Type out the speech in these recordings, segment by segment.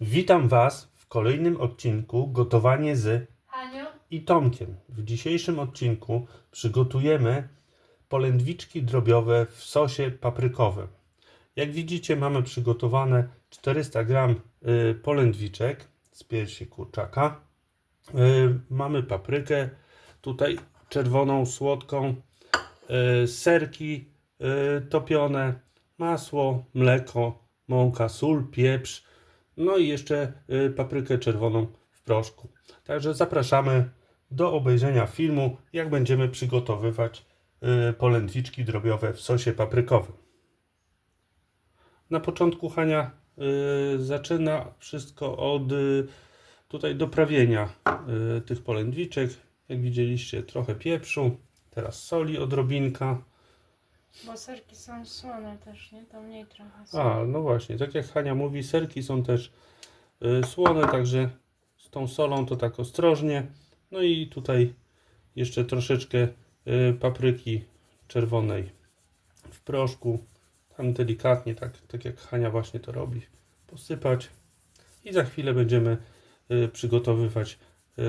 Witam Was w kolejnym odcinku Gotowanie z Haniu, i Tomkiem. W dzisiejszym odcinku przygotujemy polędwiczki drobiowe w sosie paprykowym. Jak widzicie, mamy przygotowane 400 g y, polędwiczek z piersi kurczaka. Y, Mamy paprykę, tutaj czerwoną, słodką, y, serki topione, masło, mleko, mąka, sól, pieprz, no i jeszcze y, paprykę czerwoną w proszku. Także zapraszamy do obejrzenia filmu, jak będziemy przygotowywać y, polędwiczki drobiowe w sosie paprykowym. Na początku Hania y, zaczyna wszystko od tutaj doprawienia tych polędwiczek. Jak widzieliście, trochę pieprzu, teraz soli odrobinka. Bo serki są słone też, nie? To mniej trochę soli. A, no właśnie, tak jak Hania mówi, serki są też y, słone, także z tą solą to tak ostrożnie. No i tutaj jeszcze troszeczkę y, papryki czerwonej w proszku. Tam delikatnie, tak, tak jak Hania właśnie to robi, posypać. I za chwilę będziemy y, przygotowywać y,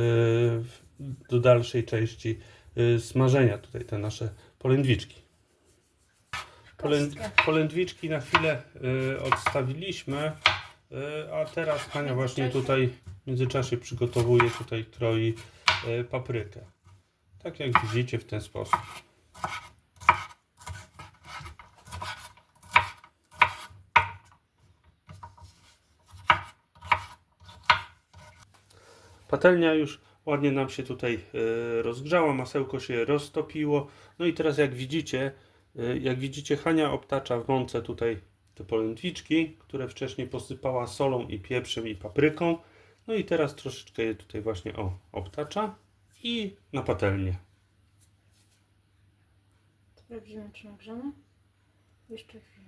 do dalszej części y, smażenia tutaj te nasze polędwiczki. Polę, polędwiczki na chwilę y, odstawiliśmy, y, a teraz Hania właśnie tutaj w międzyczasie przygotowuje, tutaj kroi y, paprykę. Tak jak widzicie w ten sposób. Patelnia już ładnie nam się tutaj rozgrzała, masełko się roztopiło. No i teraz jak widzicie, jak widzicie Hania obtacza w mące tutaj te polędwiczki, które wcześniej posypała solą i pieprzem i papryką. No i teraz troszeczkę je tutaj właśnie o, obtacza i na patelnię. Sprawdzimy, czy nagrzane. Jeszcze chwilę.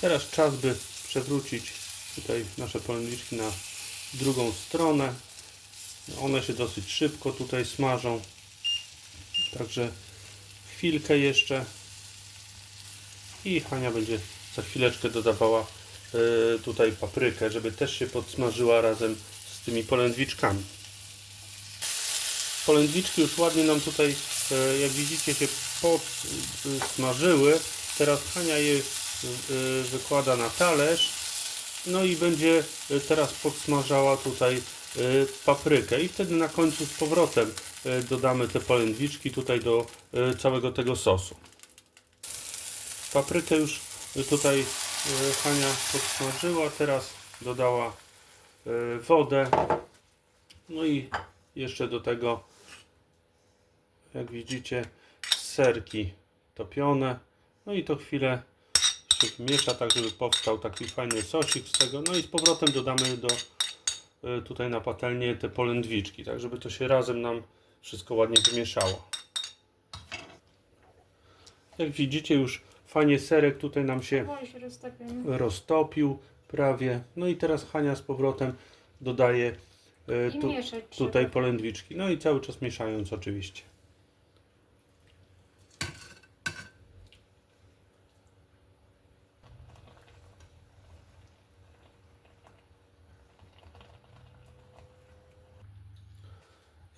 Teraz czas, by przewrócić tutaj nasze polędwiczki na drugą stronę. One się dosyć szybko tutaj smażą. Także chwilkę jeszcze. I Hania będzie za chwileczkę dodawała y, tutaj paprykę, żeby też się podsmażyła razem z tymi polędwiczkami. Polędwiczki już ładnie nam tutaj, e, jak widzicie, się podsmażyły. Teraz Hania je e, wykłada na talerz. No i będzie e, teraz podsmażała tutaj e, paprykę. I wtedy na końcu z powrotem dodamy te polędwiczki tutaj do całego tego sosu. Paprykę już tutaj Hania podsmażyła. Teraz dodała wodę. No i jeszcze do tego, jak widzicie, serki topione. No i to chwilę się miesza, tak żeby powstał taki fajny sosik z tego. No i z powrotem dodamy do y, tutaj na patelnię te polędwiczki, tak żeby to się razem nam wszystko ładnie wymieszało. Jak widzicie już fajnie serek tutaj nam się roztopił prawie. No i teraz Hania z powrotem dodaje I tu, tutaj polędwiczki. No i cały czas mieszając oczywiście.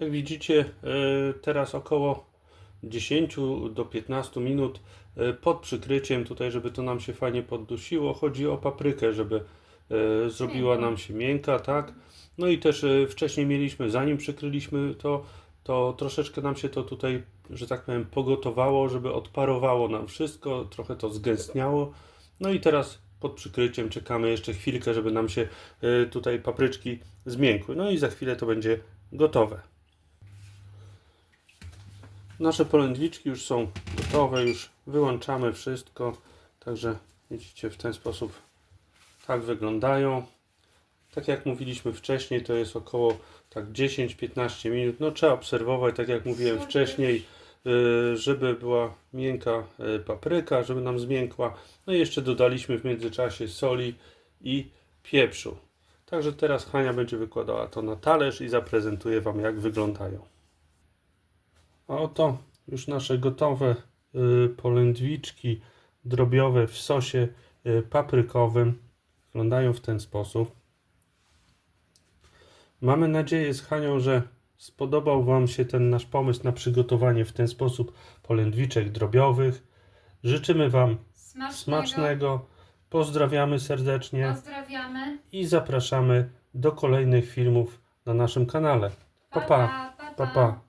Widzicie, y, teraz około 10 do 15 minut y, pod przykryciem, tutaj, żeby to nam się fajnie poddusiło. Chodzi o paprykę, żeby y, zrobiła nam się miękka, tak? No i też wcześniej mieliśmy, zanim przykryliśmy to, to troszeczkę nam się to tutaj, że tak powiem, pogotowało, żeby odparowało nam wszystko, trochę to zgęstniało. No i teraz pod przykryciem czekamy jeszcze chwilkę, żeby nam się tutaj papryczki zmiękły. No i za chwilę to będzie gotowe. Nasze polędwiczki już są gotowe, już wyłączamy wszystko. Także widzicie, w ten sposób tak wyglądają. Tak jak mówiliśmy wcześniej, to jest około tak 10-15 minut. No trzeba obserwować, tak jak mówiłem wcześniej, y, żeby była miękka y, papryka, żeby nam zmiękła. No i jeszcze dodaliśmy w międzyczasie soli i pieprzu. Także teraz Hania będzie wykładała to na talerz i zaprezentuje Wam jak wyglądają. A oto już nasze gotowe y, polędwiczki drobiowe w sosie y, paprykowym. Wyglądają w ten sposób. Mamy nadzieję z Hanią, że spodobał Wam się ten nasz pomysł na przygotowanie w ten sposób polędwiczek drobiowych. Życzymy Wam Smacznego. smacznego. Pozdrawiamy serdecznie Pozdrawiamy. i zapraszamy do kolejnych filmów na naszym kanale. Pa pa. pa, Pa pa.